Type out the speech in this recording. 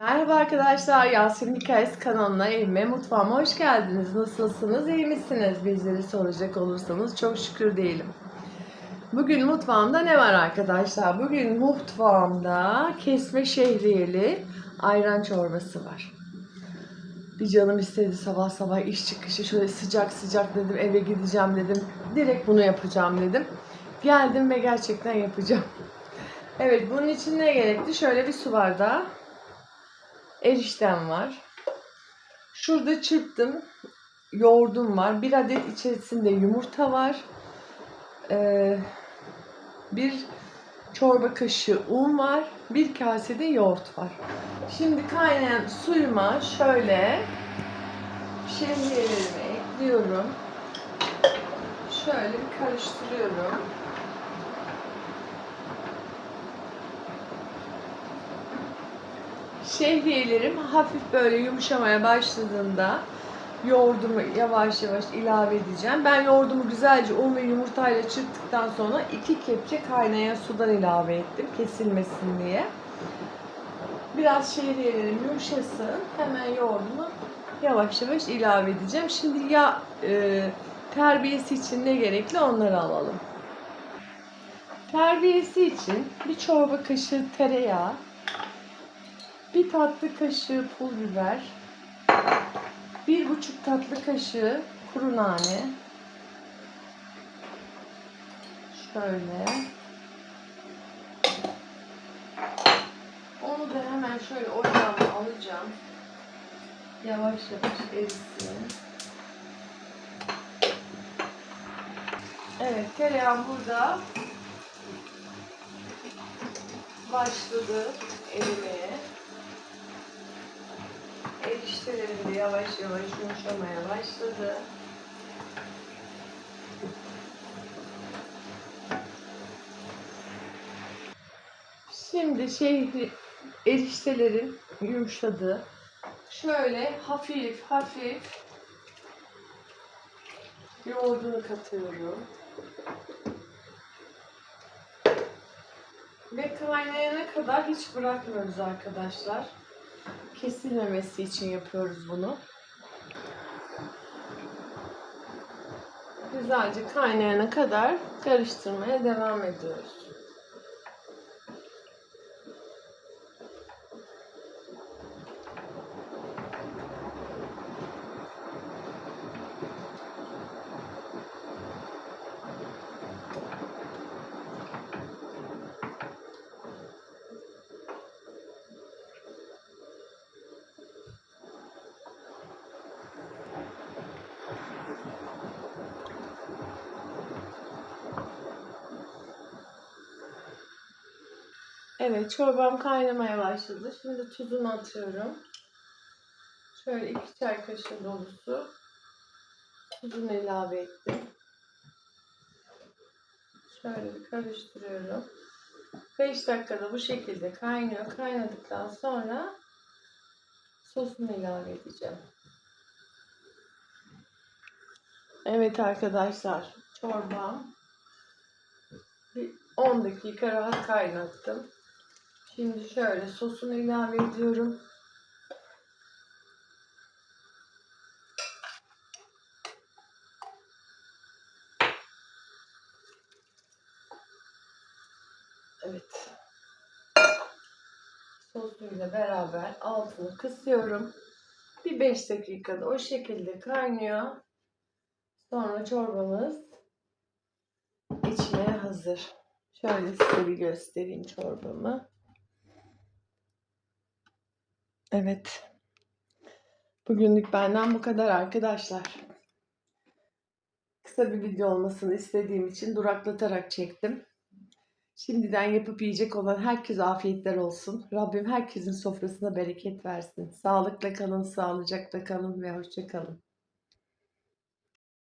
Merhaba arkadaşlar, Yasemin Hikayesi kanalına, evime, mutfağıma hoş geldiniz. Nasılsınız, iyi misiniz? Bizleri soracak olursanız çok şükür değilim. Bugün mutfağımda ne var arkadaşlar? Bugün mutfağımda kesme şehriyeli ayran çorbası var. Bir canım istedi sabah sabah iş çıkışı şöyle sıcak sıcak dedim eve gideceğim dedim. Direkt bunu yapacağım dedim. Geldim ve gerçekten yapacağım. Evet bunun için ne gerekti? Şöyle bir su bardağı eriştem var. Şurada çırptım. Yoğurdum var. Bir adet içerisinde yumurta var. Ee, bir çorba kaşığı un var. Bir kasede yoğurt var. Şimdi kaynayan suyuma şöyle şehriyelerimi ekliyorum. Şöyle bir karıştırıyorum. Şehriyelerim hafif böyle yumuşamaya başladığında yoğurdumu yavaş yavaş ilave edeceğim. Ben yoğurdumu güzelce un ve yumurtayla çırptıktan sonra iki kepçe kaynayan sudan ilave ettim kesilmesin diye. Biraz şehriyelerim yumuşasın. Hemen yoğurdumu yavaş yavaş ilave edeceğim. Şimdi ya e, terbiyesi için ne gerekli onları alalım. Terbiyesi için bir çorba kaşığı tereyağı, bir tatlı kaşığı pul biber, bir buçuk tatlı kaşığı kuru nane, şöyle, onu da hemen şöyle ocağıma alacağım, yavaş yavaş erisin. Evet, tereyağım burada başladı erimeye. Eriştelerim de yavaş yavaş yumuşamaya başladı. Şimdi şey eriştelerim yumuşadı. Şöyle hafif hafif yoğurdunu katıyorum. Ve kaynayana kadar hiç bırakmıyoruz arkadaşlar. Kesilmemesi için yapıyoruz bunu. Güzelce kaynayana kadar karıştırmaya devam ediyoruz. Evet, çorbam kaynamaya başladı. Şimdi tuzunu atıyorum. Şöyle iki çay kaşığı dolusu tuzunu ilave ettim. Şöyle bir karıştırıyorum. 5 dakikada bu şekilde kaynıyor. Kaynadıktan sonra sosunu ilave edeceğim. Evet arkadaşlar, çorbam bir 10 dakika rahat kaynattım. Şimdi şöyle sosunu ilave ediyorum. Evet. Sosuyla beraber altını kısıyorum. Bir 5 dakikada o şekilde kaynıyor. Sonra çorbamız içmeye hazır. Şöyle size bir göstereyim çorbamı. Evet. Bugünlük benden bu kadar arkadaşlar. Kısa bir video olmasını istediğim için duraklatarak çektim. Şimdiden yapıp yiyecek olan herkese afiyetler olsun. Rabbim herkesin sofrasına bereket versin. Sağlıkla kalın, sağlıcakla kalın ve hoşça kalın.